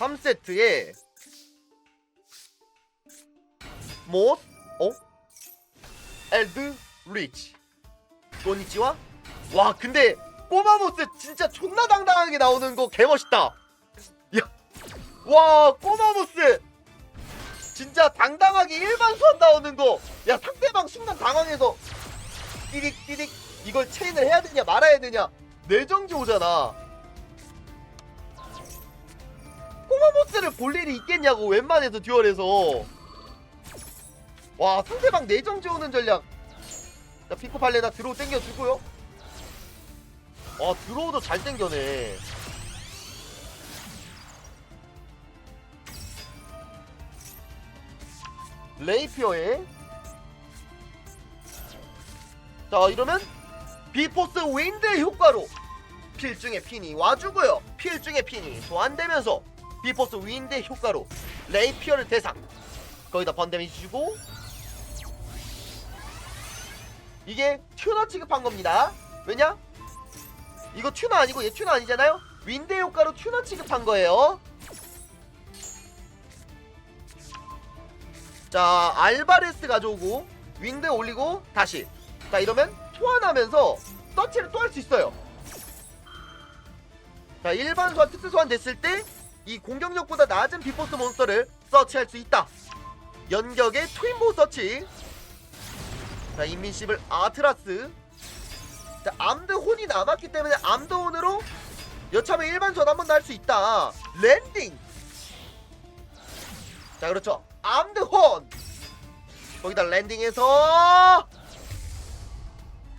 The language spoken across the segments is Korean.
3세트에 모스 어? 엘드 리치 고니치와? 와 근데 꼬마 모스 진짜 존나 당당하게 나오는 거 개멋있다. 야와 꼬마 모스 진짜 당당하게 일반 수원 나오는 거야 상대방 순간 당황해서 띠릭 띠릭 이걸 체인을 해야 되냐 말아야 되냐. 내정지 오잖아 꼬마모스를 볼 일이 있겠냐고 웬만해서 듀얼에서. 와 상대방 내정지 오는 전략. 자 피코팔레나 드로우 땡겨주고요. 와 드로우도 잘 땡겨네. 레이피어에. 자 이러면 비포스 윈드 효과로 필중의 핀이 와주고요. 필중의 핀이 소환되면서 비포스 윈드 효과로 레이피어를 대상. 거기다 번데미지 주고. 이게 튜너 취급한 겁니다. 왜냐? 이거 튜너 아니고 얘 튜너 아니잖아요? 윈드 효과로 튜너 취급한 거예요. 자 알바레스 가져오고 윈드 올리고 다시. 자 이러면 소환하면서 서치를 또 할 수 있어요. 자 일반 소환 특수 소환 됐을 때 이 공격력보다 낮은 비포스 몬스터를 서치할 수 있다. 연격의 트윈보 서치. 자 인민십을 아트라스. 자 암드혼이 남았기 때문에 암드혼으로 여차하면 일반 소환 한번더할수 있다. 랜딩. 자 그렇죠. 암드혼. 거기다 랜딩해서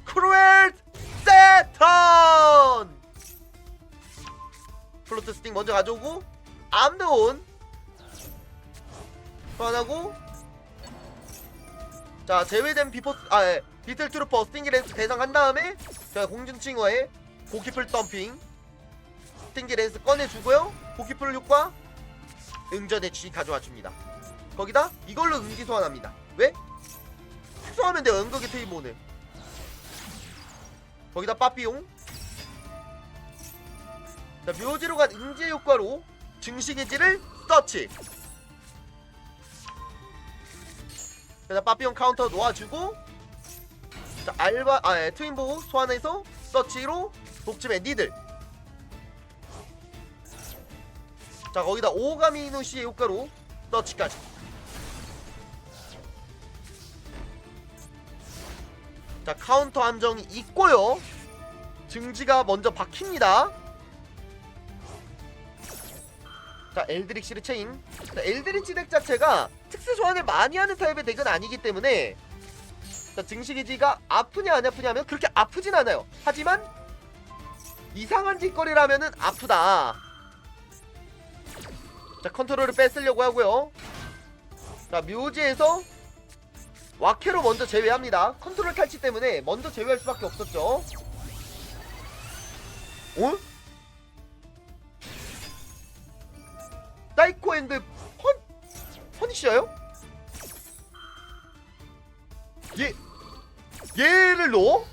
크루엘 세턴. 플로트 스틱 먼저 가져오고 암드온. 소환하고. 자 제외된 비포스 아 예. 비틀 트루퍼 스팅기렌스 대상한 다음에 자 공준칭어의 고키플 덤핑 스팅기렌스 꺼내주고요. 고키플 효과 응전의 쥐 가져와 줍니다. 거기다 이걸로 응기 소환합니다. 왜? 특수하면 돼요 연극의 테이모는 거기다 빠삐용. 자 묘지로 간 응지 효과로 증식의지를 서치. 그다음 빠삐용 카운터 놓아주고 자 알바 아 예, 트윈보호 소환해서 서치로 독침의 니들. 자 거기다 오가미누시의 효과로 서치까지. 자 카운터 함정이 있고요. 증지가 먼저 박힙니다 자 엘드릭시르 체인. 자, 엘드리치 덱 자체가 특수 소환을 많이 하는 타입의 덱은 아니기 때문에 자 증식이지가 아프냐 안 아프냐면 그렇게 아프진 않아요. 하지만 이상한 짓거리라면은 아프다. 자 컨트롤을 뺏으려고 하고요. 자 묘지에서 와케로 먼저 제외합니다. 컨트롤 탈취 때문에 먼저 제외할 수밖에 없었죠. 어? 퍼니셔요? 얘 얘를 넣어?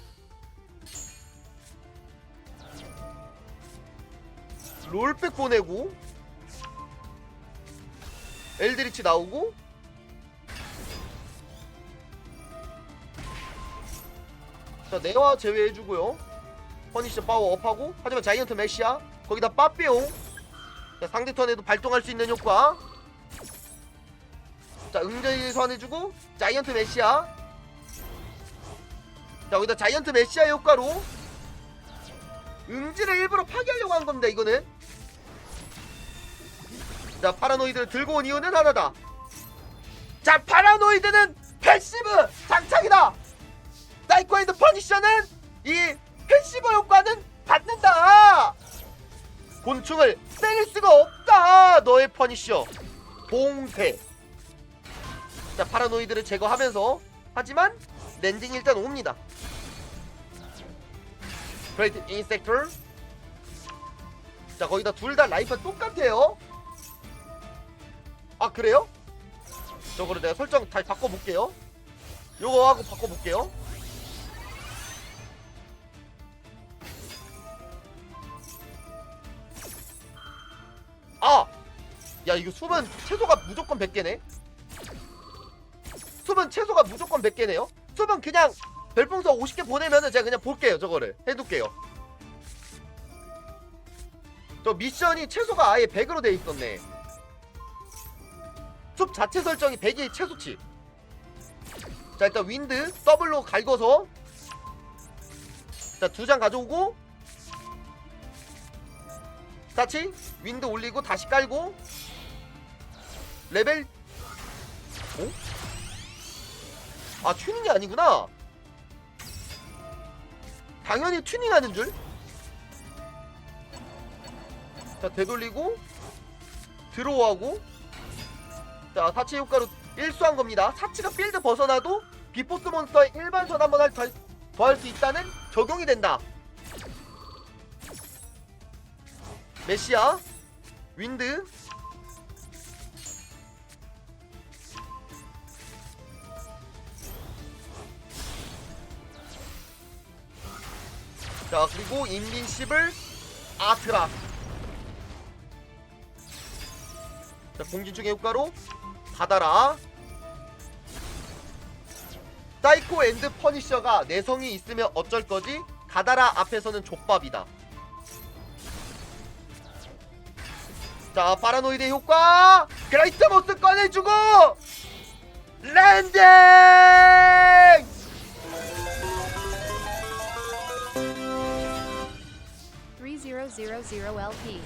롤백 보내고 엘드리치 나오고 자 네와 제외해주고요 퍼니셔 파워 업하고 하지만 자이언트 메시아 거기다 빠삐용 자, 상대 턴에도 발동할 수 있는 효과 자 응전이 소환해주고 자이언트 메시아. 자 여기다 자이언트 메시아 효과로 응지를 일부러 파괴하려고 한 겁니다 이거는. 자 파라노이드를 들고 온 이유는 하나다. 자 파라노이드는 패시브 장착이다! 사이코이드 퍼니셔는 이 패시브 효과는 받는다! 곤충을 때릴 수가 없다! 너의 퍼니셔. 봉쇄 자 파라노이드를 제거하면서 하지만 랜딩 일단 옵니다. 브레이트 인섹터 자 거기다 둘 다 라이프 똑같아요. 아 그래요? 저거를 내가 설정 잘 바꿔볼게요. 요거 하고 바꿔볼게요. 아! 야 이거 숲은 채소가 무조건 100개네 숲은 채소가 무조건 100개네요? 숲은 그냥 별풍선 50개 보내면은 제가 그냥 볼게요 저거를. 해둘게요. 저 미션이 채소가 아예 100으로 돼 있었네. 숲 자체 설정이 100이 최소치. 자 일단 윈드 더블로 갈궈서. 자 두 장 가져오고. 다치 윈드 올리고 다시 깔고. 레벨. 어? 아 튜닝이 아니구나 당연히 튜닝하는 줄. 자 되돌리고 드로우하고 자 사치 효과로 일수한 겁니다. 사치가 필드 벗어나도 비포스 몬스터의 일반 선 한번 할, 더할 수 있다는 적용이 된다. 메시아 윈드 자 그리고 인민십을 아트라. 자 공진중의 효과로 받아라. 사이코 앤드 퍼니셔가 내성이 있으면 어쩔 거지? 가다라 앞에서는 족밥이다. 자 파라노이드 효과! 그라이트 모스 꺼내주고! 랜딩 3000LP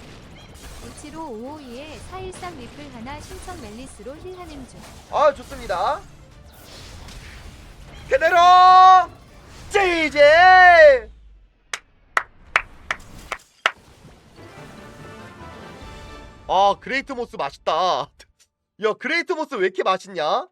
우치로 552에 413 리플 하나 신청 멜리스로 힐하는 중. 아 좋습니다. 그대로 제이제! 아 그레이트 모스 맛있다. 야 그레이트 모스 왜 이렇게 맛있냐